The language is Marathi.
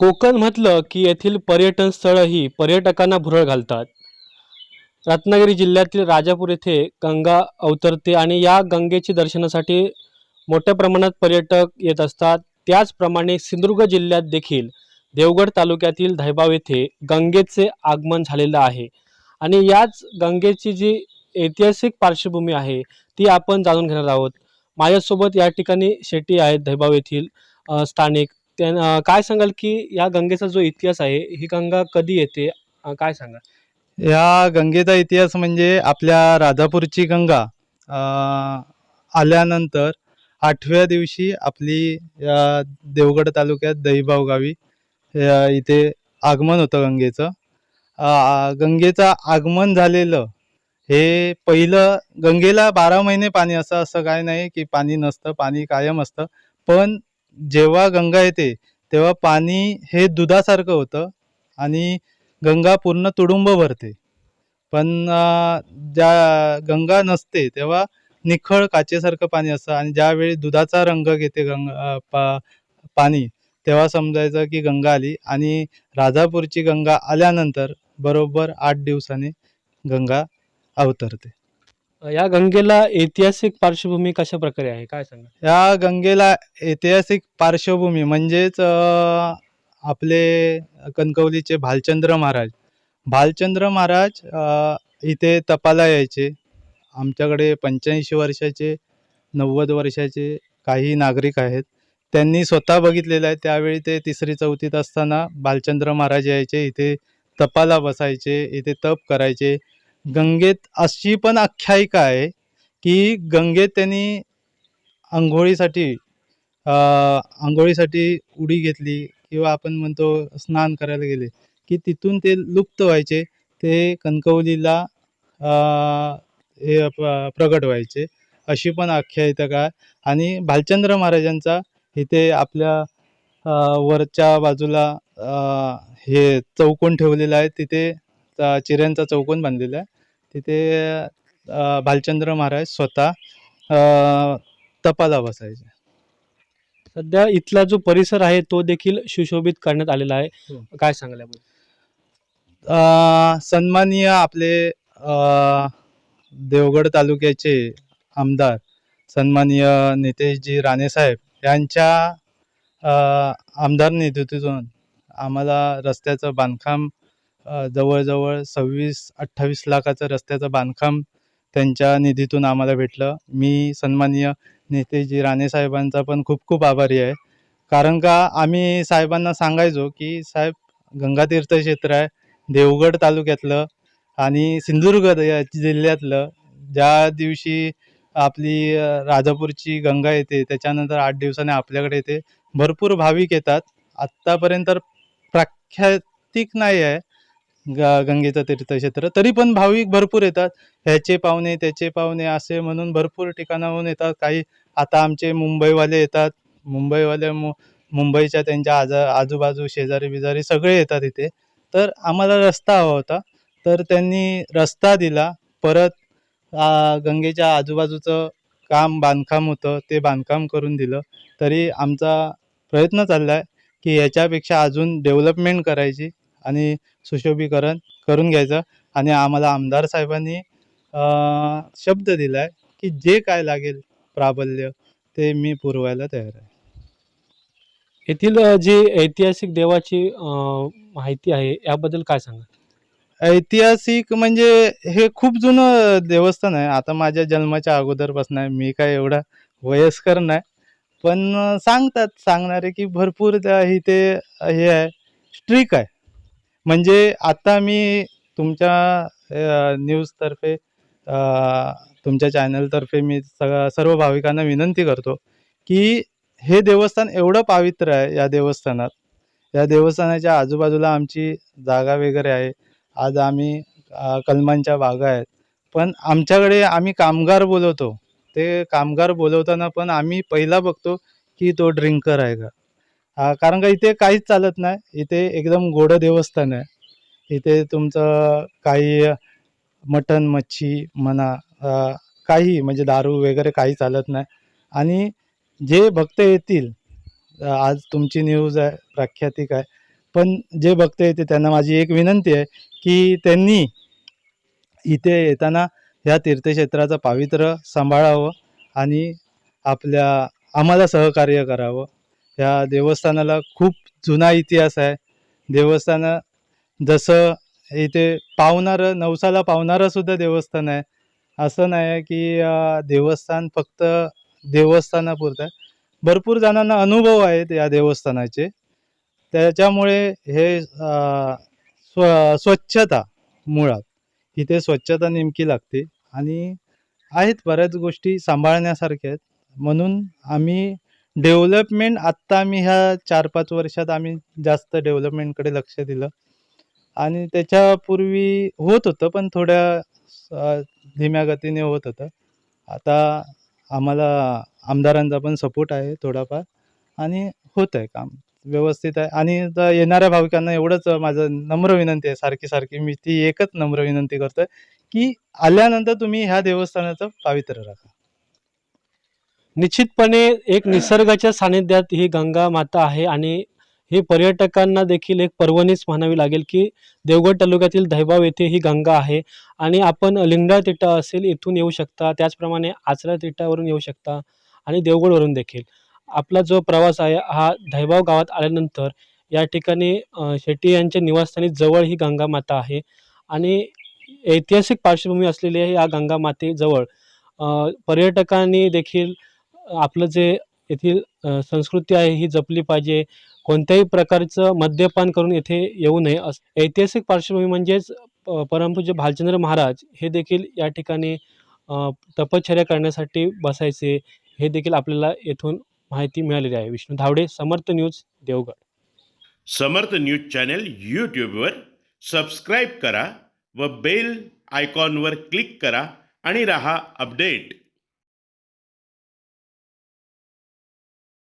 कोकण म्हटलं की येथील पर्यटन स्थळंही पर्यटकांना भुरळ घालतात. रत्नागिरी जिल्ह्यातील राजापूर येथे गंगा अवतरते आणि या गंगेची दर्शनासाठी मोठ्या प्रमाणात पर्यटक येत असतात. त्याचप्रमाणे सिंधुदुर्ग जिल्ह्यात देखील देवगड तालुक्यातील धैबाव येथे गंगेचे आगमन झालेलं आहे. आणि याच गंगेची जी ऐतिहासिक पार्श्वभूमी आहे ती आपण जाणून घेणार आहोत. माझ्यासोबत या ठिकाणी शेट्टी आहेत धैबाव येथील स्थानिक त्या काय सांगाल की या गंगेचा जो इतिहास आहे ही गंगा कधी येते? काय सांगाल? या गंगेचा इतिहास म्हणजे आपल्या राधापूरची गंगा अं, आल्यानंतर आठव्या दिवशी आपली या देवगड तालुक्यात दहिबाव गावी या इथे आगमन होतं गंगेचं. आ- गंगेचं आगमन झालेलं हे पहिलं गंगेला बारा महिने पाणी असं असं काय नाही की पाणी नसतं पाणी कायम असतं. पण जेव्हा गंगा येते तेव्हा पाणी हे दुधासारखं होतं आणि गंगा पूर्ण तुडुंब भरते. पण ज्या गंगा नसते तेव्हा निखळ काचेसारखं पाणी असतं आणि ज्यावेळी दुधाचा रंग घेते गंगा पा पाणी तेव्हा समजायचं की गंगा आली आणि राजापूरची गंगा आल्यानंतर बरोबर आठ दिवसाने गंगा अवतरते. या गंगेला ऐतिहासिक पार्श्वभूमी कशा प्रकारे आहे? काय सांगा या गंगेला ऐतिहासिक पार्श्वभूमी म्हणजेच अं, आपले कणकवलीचे भालचंद्र महाराज. भालचंद्र महाराज अं, इथे तपाला यायचे. आमच्याकडे पंच्याऐंशी वर्षाचे नव्वद वर्षाचे काही नागरिक आहेत. त्यांनी स्वतः बघितलेलं आहे. त्यावेळी ते तिसरी चौथीत असताना भालचंद्र महाराज यायचे. इथे तपाला बसायचे इथे तप करायचे. गंगेत अशी पण आख्यायिका आहे की गंगेत त्यांनी आंघोळीसाठी आंघोळीसाठी उडी घेतली किंवा आपण म्हणतो स्नान करायला गेले की तिथून ते लुप्त व्हायचे ते कणकवलीला हे प- प्रगट व्हायचे. अशी पण आख्यायिका आहे. आणि भालचंद्र महाराजांचा इथे आपल्या वरच्या बाजूला हे चौकोन ठेवलेला आहे. तिथे चिऱ्यांचा चौकोन बांधलेला आहे तिथे भालचंद्र महाराज स्वतः तपाला बसायचे सध्या इथला जो परिसर आहे तो देखील सुशोभित करण्यात आलेला आहे हो. काय सांगाल याबद्दल? अ, सन्माननीय आपले देवगड तालुक्याचे आमदार सन्माननीय नितेशजी राणेसाहेब यांच्या अ, आमदार निधीतून आम्हाला रस्त्याचं बांधकाम जवळजवळ सव्वीस अठ्ठावीस लाखाचं रस्त्याचं बांधकाम त्यांच्या निधीतून आम्हाला भेटलं. मी सन्माननीय नितेशजी राणेसाहेबांचा पण खूप खूप आभारी आहे. कारण का आम्ही साहेबांना सांगायचो की साहेब गंगा तीर्थक्षेत्र आहे देवगड तालुक्यातलं आणि सिंधुदुर्ग या जिल्ह्यातलं ज्या दिवशी आपली राजापूरची गंगा येते त्याच्यानंतर आठ दिवसाने आपल्याकडे येते. भरपूर भाविक येतात. आत्तापर्यंत तर प्राख्यातिक नाही आहे. ग गंगेचं तीर्थक्षेत्र. तरी पण भाविक भरपूर येतात. ह्याचे पाहुणे त्याचे पाहुणे असे म्हणून भरपूर ठिकाणाहून येतात. काही आता आमचे मुंबईवाले येतात. मुंबईवाले मु मुंबईच्या त्यांच्या आजा आजूबाजू शेजारी बिजारी सगळे येतात इथे. तर आम्हाला रस्ता हवा होता. तर त्यांनी रस्ता दिला. परत गंगेच्या आजूबाजूचं काम बांधकाम होतं. ते बांधकाम करून दिलं. तरी आमचा प्रयत्न चालला आहे की याच्यापेक्षा अजून डेव्हलपमेंट करायची आणि सुशोभीकरण करून घ्यायचं. आणि आम्हाला आमदार साहेबांनी शब्द दिला आहे की जे काय लागेल प्राबल्य ते मी पुरवायला तयार आहे. येथील जी ऐतिहासिक देवाची माहिती आहे याबद्दल काय सांगा ऐतिहासिक म्हणजे हे खूप जुनं देवस्थान आहे. आता माझ्या जन्माच्या अगोदरपासून आहे. मी काय एवढा वयस्कर नाही. पण सांगतात सांगणारे की भरपूर त्या इथे हे आहे. स्ट्रिक आहे. म्हणजे आता मी तुमच्या न्यूजतर्फे तुमच्या चॅनलतर्फे मी सगळ्या सर्व भाविकांना विनंती करतो की हे देवस्थान एवढं पावित्र आहे या देवस्थानात. या देवस्थानाच्या आजूबाजूला आमची जागा वगैरे आहे. आज आम्ही कलमांच्या बागा आहेत. पण आमच्याकडे आम्ही कामगार बोलवतो. ते कामगार बोलवताना पण आम्ही पहिला बघतो की तो ड्रिंकर आहे का? कारण का इथे काहीच चालत नाही. इथे एकदम गोडं देवस्थान आहे. इथे तुमचं काही मटण मच्छी म्हणा काही म्हणजे दारू वगैरे काही चालत नाही. आणि जे भक्त येतील आज तुमची न्यूज आहे प्रख्यातिक आहे पण जे भक्त येते त्यांना माझी एक विनंती आहे की त्यांनी इथे येताना ह्या तीर्थक्षेत्राचं पावित्र्य सांभाळावं आणि आपल्या आम्हाला सहकार्य करावं. ह्या देवस्थानाला खूप जुना इतिहास आहे. देवस्थानं जसं इथे पावणारं नवसाला पावणारं सुद्धा देवस्थान आहे. असं नाही आहे की देवस्थान फक्त देवस्थानापुरतं आहे. भरपूर जणांना अनुभव आहेत या देवस्थानाचे. त्याच्यामुळे हे स्व स्वच्छता मुळात इथे स्वच्छता नेमकी लागते. आणि आहेत बऱ्याच गोष्टी सांभाळण्यासारख्या आहेत. म्हणून आम्ही डेव्हलपमेंट आत्ता आम्ही ह्या चार पाच वर्षात आम्ही जास्त डेव्हलपमेंटकडे लक्ष दिलं. आणि त्याच्यापूर्वी होत होतं पण थोड्या धीम्या गतीने होत होतं. आता आम्हाला आमदारांचा पण सपोर्ट आहे थोडाफार. आणि होत आहे काम. व्यवस्थित आहे. आणि येणाऱ्या भाविकांना एवढंच माझं नम्र विनंती आहे सारखी सारखी मी ती एकच नम्र विनंती करतोय की आल्यानंतर तुम्ही ह्या देवस्थानाचं पावित्र्य राखा. निश्चितपणे एक निसर्गाच्या सानिध्यात ही गंगा माता आहे आणि हे पर्यटकांना देखील एक पर्वणीच म्हणावी लागेल की देवगड तालुक्यातील दहिबाव येथे ही गंगा आहे. आणि आपण लिंगडा तिटा असेल इथून येऊ शकता त्याचप्रमाणे आचरा तिटावरून येऊ शकता आणि देवगडवरून देखील. आपला जो प्रवास आहे हा दहिबाव गावात आल्यानंतर या ठिकाणी शेट्टी यांच्या निवासस्थानी जवळ ही गंगा माता आहे. आणि ऐतिहासिक पार्श्वभूमी असलेली आहे या गंगा मातेजवळ. पर्यटकांनी देखील आपलं जे येथील संस्कृती आहे ही जपली पाहिजे. कोणत्याही प्रकारचं मद्यपान करून येथे येऊ नये. ऐतिहासिक पार्श्वभूमी म्हणजेच प परमपूज्य भालचंद्र महाराज हे देखील या ठिकाणी तपश्चर्या करण्यासाठी बसायचे. हे देखील आपल्याला येथून माहिती मिळालेली आहे. Vishnu Dhawade Samarth news Devgad. Samarth news channel यूट्यूबवर सबस्क्राईब करा व बेल आयकॉनवर क्लिक करा आणि रहा अपडेट.